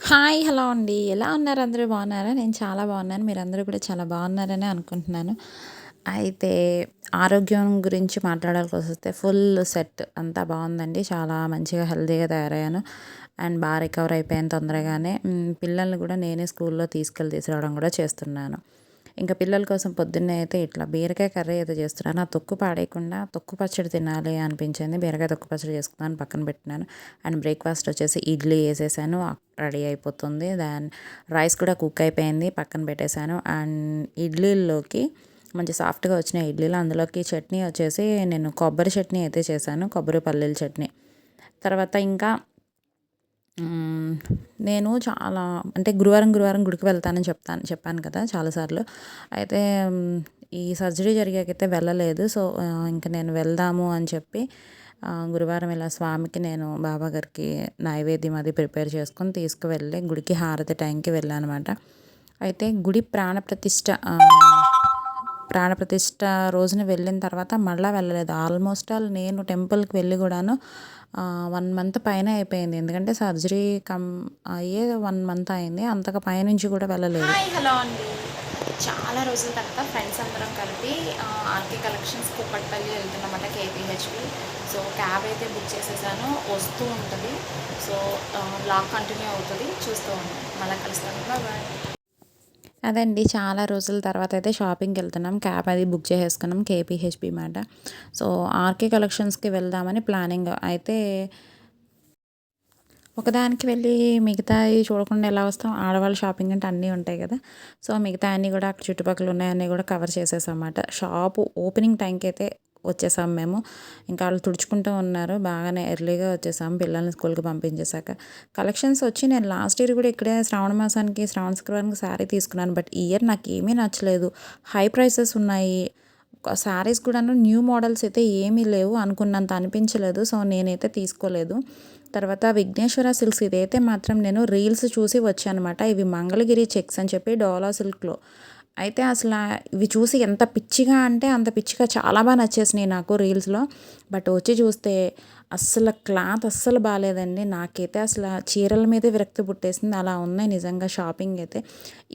Hi hello అండి. ఎలా ఉన్నారు? అందరూ బాగున్నారా? నేను చాలా బాగున్నాను. మీరందరూ కూడా చాలా బాగున్నారని అనుకుంటున్నాను. అయితే ఆరోగ్యం గురించి మాట్లాడాల్సి వస్తే ఫుల్ సెట్ అంతా బాగుందండి. చాలా మంచిగా హెల్తీగా తయారయ్యాను. అండ్ బాగా రికవర్ అయిపోయాను తొందరగానే. పిల్లల్ని కూడా నేనే స్కూల్లో తీసుకెళ్ళి తీసుకురావడం కూడా చేస్తున్నాను. ఇంకా పిల్లల కోసం పొద్దున్నే అయితే ఇట్లా బీరకాయ కర్రీ అయితే చేస్తున్నాను. ఆ తొక్కు పాడేయకుండా తొక్కు పచ్చడి తినాలి అనిపించింది. బీరకాయ తొక్కు పచ్చడి చేసుకున్నాను పక్కన పెట్టినాను. అండ్ బ్రేక్ఫాస్ట్ వచ్చేసి ఇడ్లీ వేసేసాను. రెడీ అయిపోతుంది. దాన్ రైస్ కూడా కుక్ అయిపోయింది. పక్కన పెట్టేశాను. అండ్ ఇడ్లీల్లోకి మంచి సాఫ్ట్గా వచ్చిన ఇడ్లీలు అందులోకి చట్నీ వచ్చేసి నేను కొబ్బరి చట్నీ అయితే చేశాను కొబ్బరి పల్లీల చట్నీ. తర్వాత ఇంకా నేను చాలా అంటే గురువారం గురువారం గుడికి వెళ్తానని చెప్తాను చెప్పాను కదా చాలాసార్లు అయితే ఈ సర్జరీ జరిగాకైతే వెళ్ళలేదు సో ఇంకా నేను వెళ్దాము అని చెప్పి గురువారం ఇలా స్వామికి నేను బాబా గారికి నైవేద్యం అది ప్రిపేర్ చేసుకొని తీసుకువెళ్ళి గుడికి హారతి టైంకి వెళ్ళాను అనమాట అయితే గుడి ప్రాణప్రతిష్ట ప్రాణప్రతిష్ఠ రోజున వెళ్ళిన తర్వాత మళ్ళీ వెళ్ళలేదు. ఆల్మోస్ట్ ఆల్ నేను టెంపుల్కి వెళ్ళి కూడాను వన్ మంత్ పైన అయిపోయింది. ఎందుకంటే సర్జరీ కమ్ అయ్యే వన్ మంత్ అయింది. అంతగా పైనుంచి కూడా వెళ్ళలేదు. హలో అండి. చాలా రోజుల తర్వాత ఫ్రెండ్స్ అందరం కలిపి ఆర్కే కలెక్షన్స్ కుప్పటిపల్లి వెళ్తున్నమాట కేపీహెచ్పి. సో క్యాబ్ అయితే బుక్ చేసేసాను. వస్తూ ఉంటుంది. సో బ్లాగ్ కంటిన్యూ అవుతుంది. చూస్తూ ఉంటాను మళ్ళీ కలుస్తాను. బాయ్. అదండి. చాలా రోజుల తర్వాత అయితే షాపింగ్కి వెళ్తున్నాం. క్యాబ్ అది బుక్ చేసేసుకున్నాం. కేపీహెచ్పి మాట. సో ఆర్కే కలెక్షన్స్కి వెళ్దామని ప్లానింగ్ అయితే ఒకదానికి వెళ్ళి మిగతా చూడకుండా ఎలా వస్తాం? ఆడవాళ్ళ షాపింగ్ అంటే అన్నీ ఉంటాయి కదా. సో మిగతా అన్నీ కూడా అక్కడ చుట్టుపక్కల ఉన్నాయన్నీ కూడా కవర్ చేసేసాం అన్నమాట. షాపు ఓపెనింగ్ టైంకి అయితే వచ్చేసాం మేము. ఇంకా వాళ్ళు తుడుచుకుంటూ ఉన్నారు. బాగానే ఎర్లీగా వచ్చేసాం పిల్లల్ని స్కూల్కి పంపించేశాక. కలెక్షన్స్ వచ్చి నేను లాస్ట్ ఇయర్ కూడా ఇక్కడే శ్రావణ మాసానికి శ్రావణ శుక్రవారానికి శారీ తీసుకున్నాను. బట్ ఈ ఇయర్ నాకు ఏమీ నచ్చలేదు. హై ప్రైసెస్ ఉన్నాయి. శారీస్ కూడాను న్యూ మోడల్స్ అయితే ఏమీ లేవు అనుకున్నంత అనిపించలేదు. సో నేనైతే తీసుకోలేదు. తర్వాత విఘ్నేశ్వర సిల్క్స్ ఇదైతే మాత్రం నేను రీల్స్ చూసి వచ్చానమాట. ఇవి మంగళగిరి చెక్స్ అని చెప్పి డోలా సిల్క్లో అయితే అసలు ఇవి చూసి ఎంత పిచ్చిగా అంటే అంత పిచ్చిగా చాలా బాగా నచ్చేసినాయి నాకు రీల్స్లో. బట్ వచ్చి చూస్తే అస్సలు క్లాత్ అస్సలు బాగాలేదండి. నాకైతే అసలు చీరల మీదే విరక్తి పుట్టేసింది. అలా ఉన్నాయి నిజంగా షాపింగ్ అయితే.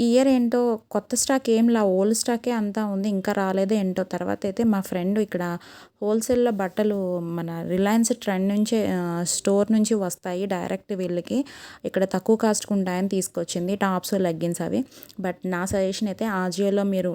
ఈ ఇయర్ ఏంటో కొత్త స్టాక్ ఏం లా ఓల్డ్ స్టాకే అంతా ఉంది. ఇంకా రాలేదో ఏంటో. తర్వాత అయితే మా ఫ్రెండ్ ఇక్కడ హోల్సేల్లో బట్టలు మన రిలయన్స్ ట్రెండ్ నుంచి స్టోర్ నుంచి వస్తాయి డైరెక్ట్ వీళ్ళకి. ఇక్కడ తక్కువ కాస్ట్కి ఉంటాయని తీసుకొచ్చింది. టాప్స్ లెగ్గిన్స్ అవి. బట్ నా సజెషన్ అయితే ఆజియోలో మీరు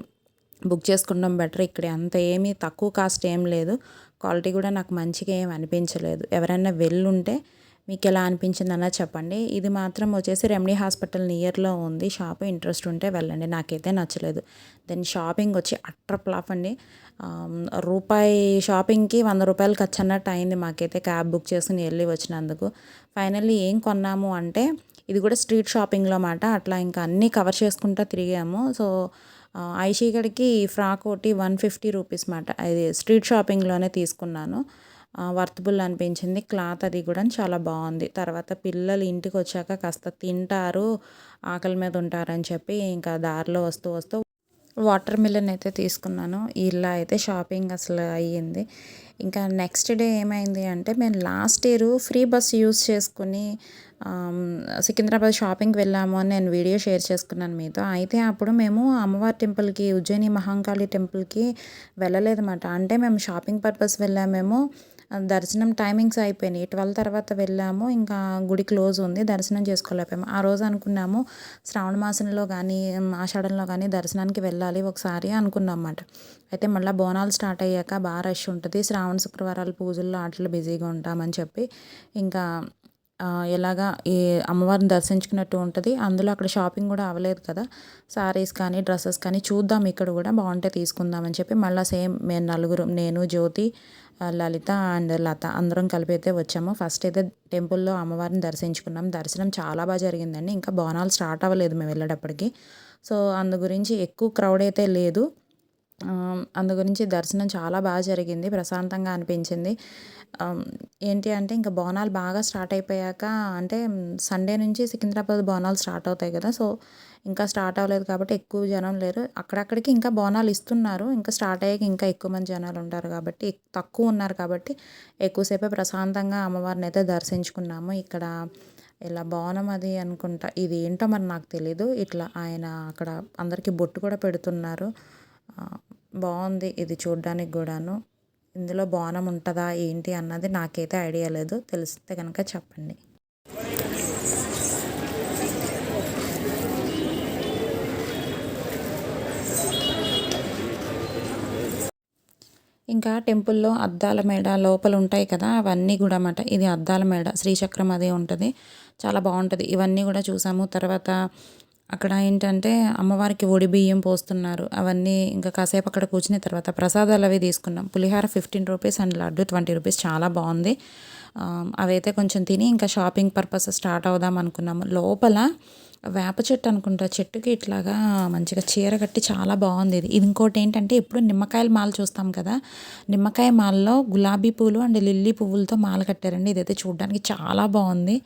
బుక్ చేసుకుంటాం బెటర్ ఇక్కడ. అంత ఏమీ తక్కువ కాస్ట్ ఏం లేదు. క్వాలిటీ కూడా నాకు మంచిగా ఏం అనిపించలేదు. ఎవరైనా వెళ్ళుంటే మీకు ఎలా అనిపించింది చెప్పండి. ఇది మాత్రం వచ్చేసి రెమెడీ హాస్పిటల్ నియర్లో ఉంది. షాప్ ఇంట్రెస్ట్ ఉంటే వెళ్ళండి. నాకైతే నచ్చలేదు. దెన్ షాపింగ్ వచ్చి అట్ర ప్లాఫ్ అండి. రూపాయి షాపింగ్కి వంద రూపాయలు ఖర్చు అన్నట్టు అయింది మాకైతే క్యాబ్ బుక్ చేసుకుని వెళ్ళి వచ్చినందుకు. ఫైనల్లీ ఏం కొన్నాము అంటే ఇది కూడా స్ట్రీట్ షాపింగ్లో మాట. అట్లా ఇంకా అన్నీ కవర్ చేసుకుంటూ తిరిగాము. సో ఆ, ఫ్రాక్ ఒకటి వన్ ఫిఫ్టీ రూపీస్ మాట. అది స్ట్రీట్ షాపింగ్లోనే తీసుకున్నాను. వర్తబుల్ అనిపించింది. క్లాత్ అది కూడా చాలా బాగుంది. తర్వాత పిల్లలు ఇంటికి వచ్చాక కాస్త తింటారు ఆకలి మీద ఉంటారని చెప్పి ఇంకా దారిలో వస్తూ వస్తూ వాటర్ మిలన్ అయితే తీసుకున్నాను. ఇలా అయితే షాపింగ్ అసలు అయ్యింది. ఇంకా నెక్స్ట్ డే ఏమైంది అంటే మేము last year free bus use చేసుకుని సికింద్రాబాద్ షాపింగ్కి వెళ్ళాము అని నేను వీడియో షేర్ చేసుకున్నాను మీతో. అయితే అప్పుడు మేము అమ్మవారి టెంపుల్కి ఉజ్జయిని మహంకాళి టెంపుల్కి వెళ్ళలేదన్నమాట. అంటే మేము షాపింగ్ పర్పస్ వెళ్ళామేమో దర్శనం టైమింగ్స్ అయిపోయినాయి. ట్వెల్వ్ తర్వాత వెళ్ళాము ఇంకా గుడి క్లోజ్ ఉంది దర్శనం చేసుకోలేకపోయాము. ఆ రోజు అనుకున్నాము శ్రావణ మాసంలో కానీ ఆషాఢంలో కానీ దర్శనానికి వెళ్ళాలి ఒకసారి అనుకున్నాం అన్నమాట అయితే మళ్ళీ బోనాలు స్టార్ట్ అయ్యాక బాగా రష్ ఉంటుంది. శ్రావణ శుక్రవారాలు పూజల్లో ఆటలు బిజీగా ఉంటామని చెప్పి ఇంకా ఎలాగా ఈ అమ్మవారిని దర్శించుకున్నట్టు ఉంటుంది. అందులో అక్కడ షాపింగ్ కూడా అవ్వలేదు కదా. సారీస్ కానీ డ్రెస్సెస్ కానీ చూద్దాం ఇక్కడ కూడా బాగుంటే తీసుకుందామని చెప్పి మళ్ళీ సేమ్ మేము నలుగురు నేను జ్యోతి లలిత అండ్ లత అందరం కలిపి అయితే వచ్చాము. ఫస్ట్ అయితే టెంపుల్లో అమ్మవారిని దర్శించుకున్నాం. దర్శనం చాలా బాగా జరిగిందండి. ఇంకా బోనాలు స్టార్ట్ అవ్వలేదు మేము వెళ్ళేటప్పటికి. సో అందు గురించి ఎక్కువ క్రౌడ్ అయితే లేదు. అందు గురించి దర్శనం చాలా బాగా జరిగింది ప్రశాంతంగా అనిపించింది. ఏంటి అంటే ఇంకా బోనాలు బాగా స్టార్ట్ అయిపోయాక అంటే సండే నుంచి సికింద్రాబాద్ బోనాలు స్టార్ట్ అవుతాయి కదా సో ఇంకా స్టార్ట్ అవ్వలేదు కాబట్టి ఎక్కువ జనం లేరు. అక్కడక్కడికి ఇంకా బోనాలు ఇస్తున్నారు ఇంకా స్టార్ట్ అయ్యాక ఇంకా ఎక్కువ మంది జనాలు ఉంటారు కాబట్టి తక్కువ ఉన్నారు కాబట్టి ఎక్కువసేపే ప్రశాంతంగా అమ్మవారిని అయితే దర్శించుకున్నాము. ఇక్కడ ఇలా బోనం అది అనుకుంటా ఇది ఏంటో మరి నాకు తెలీదు. ఇట్లా ఆయన అక్కడ అందరికీ బొట్టు కూడా పెడుతున్నారు. బాగుంది ఇది చూడ్డానికి కూడాను. ఇందులో బోనం ఉంటుందా ఏంటి అన్నది నాకైతే ఐడియా లేదు. తెలిస్తే కనుక చెప్పండి. ఇంకా టెంపుల్లో అద్దాల మేడ లోపల ఉంటాయి కదా అవన్నీ కూడా అన్నమాట. ఇది అద్దాల మేడ శ్రీచక్రం అదే ఉంటుంది. చాలా బాగుంటుంది. ఇవన్నీ కూడా చూసాము. తర్వాత అక్కడ ఏంటంటే అమ్మవారికి ఒడి బియ్యం పోస్తున్నారు. అవన్నీ ఇంకా కాసేపు అక్కడ కూర్చున్న తర్వాత ప్రసాదాలు అవి తీసుకున్నాం. పులిహార fifteen rupees and laddu twenty rupees చాలా బాగుంది. అవైతే కొంచెం తిని ఇంకా షాపింగ్ పర్పస్ స్టార్ట్ అవుదాం అనుకున్నాము. లోపల వేప చెట్టు అనుకుంటా. చెట్టుకి ఇట్లాగా మంచిగా చీర కట్టి చాలా బాగుంది ఇది. ఇది ఇంకోటి ఏంటంటే ఎప్పుడు నిమ్మకాయల మాల చూస్తాం కదా. నిమ్మకాయ మాలలో గులాబీ పూలు అండ్ లిల్లీ పువ్వులతో మాల కట్టారండి. ఇదైతే చూడడానికి చాలా బాగుంది.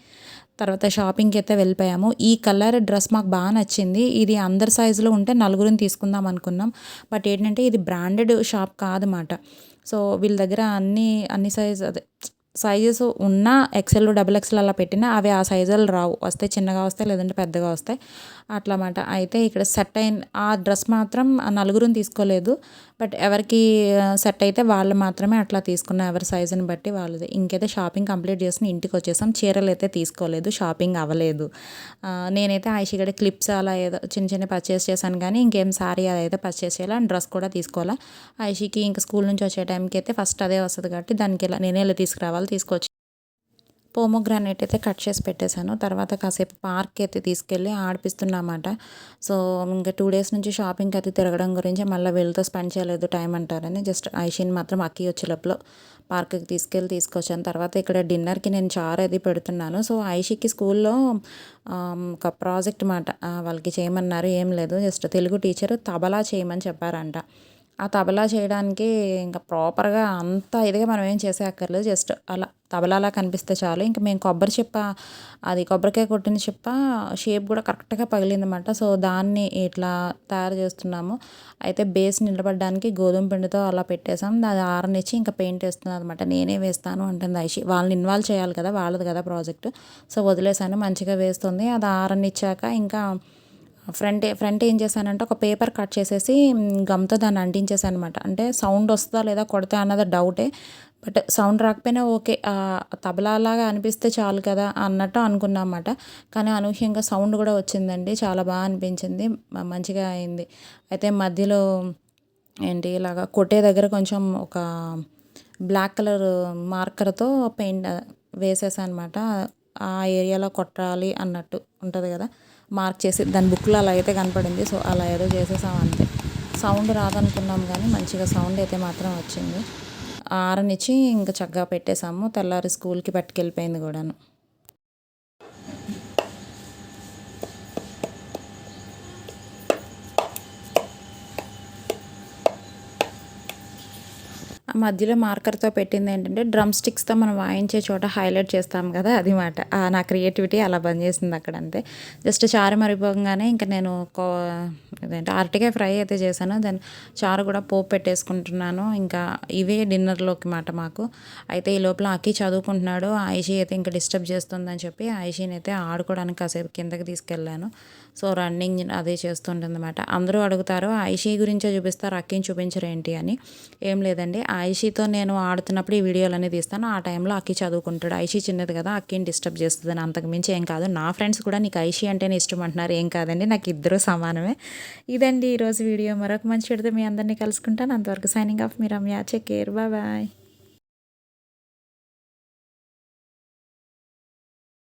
తర్వాత షాపింగ్కి అయితే వెళ్ళిపోయాము. ఈ కలర్ డ్రెస్ మాకు బాగా నచ్చింది. ఇది అందరి సైజులో ఉంటే నలుగురిని తీసుకుందాం అనుకున్నాం. బట్ ఏంటంటే ఇది బ్రాండెడ్ షాప్ కాదన్నమాట. సో వీళ్ళ దగ్గర అన్ని అన్ని సైజ్ అదే సైజెస్ ఉన్న ఎక్సెల్ డబుల్ ఎక్సెల్ అలా పెట్టినా అవి ఆ సైజులు రావు. వస్తే చిన్నగా వస్తాయి లేదంటే పెద్దగా వస్తాయి. అట్లా మాట అయితే ఇక్కడ సెట్ అయిన ఆ డ్రెస్ మాత్రం ఆ నలుగురిని తీసుకోలేదు. బట్ ఎవరికి సెట్ అయితే వాళ్ళు మాత్రమే అట్లా తీసుకున్న ఎవరి సైజుని బట్టి వాళ్ళది. ఇంకైతే షాపింగ్ కంప్లీట్ చేసుకుని ఇంటికి వచ్చేసాం. చీరలు అయితే తీసుకోలేదు షాపింగ్ అవ్వలేదు. నేనైతే నేనైతే ఇక్కడ క్లిప్స్ అలా ఏదో చిన్న చిన్న పర్చేస్ చేశాను కానీ ఇంకేం సారీ అదైతే పర్చేస్ చేయాలి అండ్ డ్రెస్ కూడా తీసుకోవాలా. ఐషికి ఇంకా స్కూల్ నుంచి వచ్చే టైంకి అయితే ఫస్ట్ అదే వస్తుంది కాబట్టి దానికి ఇలా నేనే ఇలా తీసుకురావాలి. తీసుకొచ్చి పోమోగ్రానైట్ అయితే కట్ చేసి పెట్టేశాను. తర్వాత కాసేపు పార్క్ అయితే తీసుకెళ్ళి ఆడిపిస్తున్నమాట. సో ఇంకా టూ డేస్ నుంచి షాపింగ్కి అయితే తిరగడం గురించి మళ్ళీ వీళ్ళతో స్పెండ్ చేయలేదు టైం అంటారని జస్ట్ ఐషిన్ మాత్రం అక్కి వచ్చే లోపల పార్క్కి తీసుకెళ్ళి తీసుకొచ్చాను. తర్వాత ఇక్కడ డిన్నర్కి నేను చారు అది పెడుతున్నాను. సో ఐషికి స్కూల్లో ఒక ప్రాజెక్ట్ మాట వాళ్ళకి చేయమన్నారు. ఏం లేదు. జస్ట్ తెలుగు టీచర్ తబలా చేయమని చెప్పారంట. ఆ తబలా చేయడానికి ఇంకా ప్రాపర్గా అంత ఇదిగా మనం ఏం చేసే అక్కర్లేదు. జస్ట్ అలా తబలాలా కనిపిస్తే చాలు. ఇంకా మేము కొబ్బరి చిప్ప అది కొబ్బరికాయ కొట్టిన చిప్ప షేప్ కూడా కరెక్ట్గా పగిలిందన్నమాట సో దాన్ని ఇట్లా తయారు చేస్తున్నాము. అయితే బేస్ నిలబడడానికి గోధుమ పిండితో అలా పెట్టేసాం అది ఆరనిచ్చి ఇంకా పెయింట్ వేస్తున్నాను అనమాట నేనే వేస్తాను అంటుంది ఐషి. వాళ్ళని ఇన్వాల్వ్ చేయాలి కదా వాళ్ళది కదా ప్రాజెక్ట్ సో వదిలేసాను మంచిగా వేస్తుంది. అది ఆరనిచ్చాక ఇంకా ఫ్రంట్ ఫ్రంట్ ఏం చేశానంటే ఒక పేపర్ కట్ చేసేసి గమ్తో దాన్ని అంటించేసాను అనమాట అంటే సౌండ్ వస్తుందా లేదా కొడితే అన్నది డౌటే. బట్ సౌండ్ రాకపోయినా ఓకే తబలాలాగా అనిపిస్తే చాలు కదా అన్నట్టు అనుకున్నా అనమాట కానీ అనూహ్యంగా సౌండ్ కూడా వచ్చిందండి. చాలా బాగా అనిపించింది. మంచిగా అయింది. అయితే మధ్యలో ఏంటి ఇలాగా కొట్టే దగ్గర కొంచెం ఒక బ్లాక్ కలర్ మార్కర్తో పెయింట్ వేసేసాను అనమాట ఆ ఏరియాలో కొట్టాలి అన్నట్టు ఉంటుంది కదా. మార్క్ చేసి దాని బుక్లో అలా అయితే కనపడింది. సో అలా ఏదో చేసేసాం అంతే. సౌండ్ రాదనుకున్నాం కానీ మంచిగా సౌండ్ అయితే మాత్రం వచ్చింది. ఆరనిచ్చి ఇంకా చక్కగా పెట్టేసాము తెల్లారి స్కూల్కి పట్టుకెళ్ళిపోయింది కూడాను. మధ్యలో మార్కర్తో పెట్టింది ఏంటంటే డ్రమ్ స్టిక్స్తో మనం వాయించే చోట హైలైట్ చేస్తాం కదా అది మాట. నా క్రియేటివిటీ అలా పనిచేసింది అక్కడ అంతే. జస్ట్ చారు మరిపోగానే ఇంకా నేను కో ఇదేంటి అరటికాయ ఫ్రై అయితే చేశాను. దెన్ చారు కూడా పోపు పెట్టేసుకుంటున్నాను. ఇంకా ఇవే డిన్నర్లోకి మాట మాకు. అయితే ఈ లోపల అక్కి చదువుకుంటున్నాడు. ఐషి అయితే ఇంకా డిస్టర్బ్ చేస్తుందని చెప్పి ఐషిని అయితే ఆడుకోవడానికి కాసేపు కిందకి తీసుకెళ్ళాను. సో రన్నింగ్ అదే చేస్తుంటుందన్నమాట అందరూ అడుగుతారు ఐషి గురించే చూపిస్తారు? అక్కిని చూపించరు ఏంటి అని. ఏం లేదండి ఐషితో నేను ఆడుతున్నప్పుడు ఈ అనేది తీస్తాను. ఆ టైంలో అక్కి చదువుకుంటాడు. ఐషి చిన్నది కదా అక్కిని డిస్టర్బ్ చేస్తుంది అంతకు మించి ఏం కాదు. నా ఫ్రెండ్స్ కూడా నీకు ఐషి అంటేనే ఇష్టం అంటున్నారు. ఏం కాదండి నాకు ఇద్దరు సమానమే. ఇదండి ఈరోజు వీడియో. మరొక మంచి పెడితే మీ అందరినీ కలుసుకుంటాను. అంతవరకు సైనింగ్ ఆఫ్ మీ రమ్య. Take care. బాయ్.